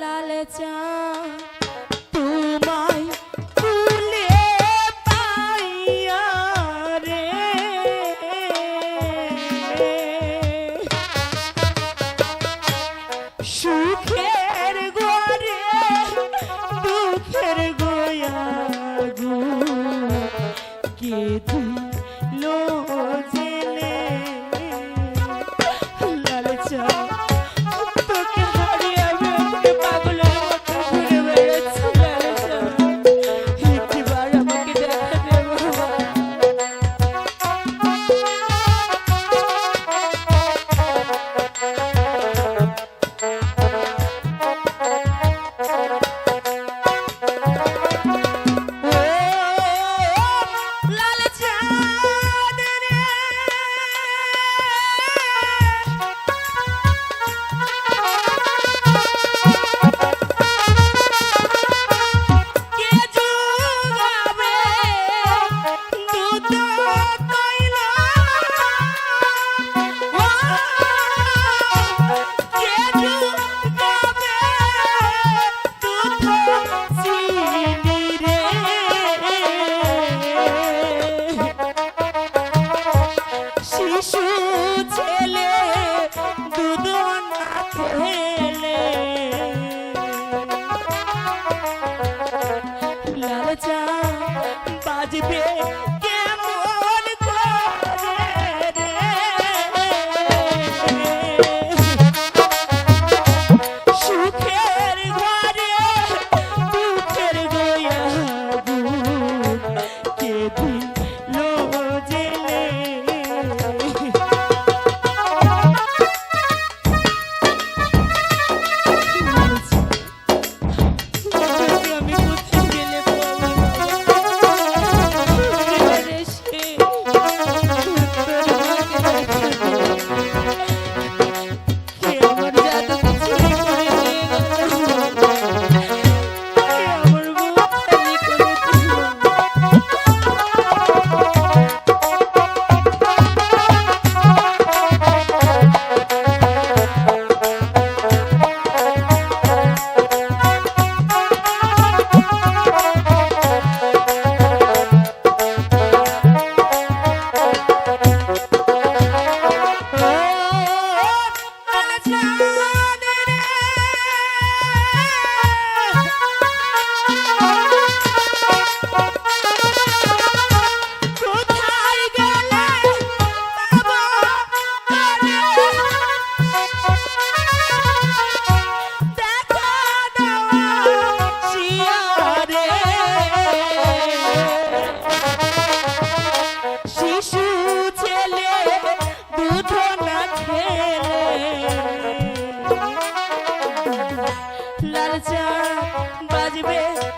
লাল চা তোমায় তুলে পাইয়া রে। সুখের গোরে দুঃখের গোয়া গু। কে তুই তাইলা লাল চা বাজবে।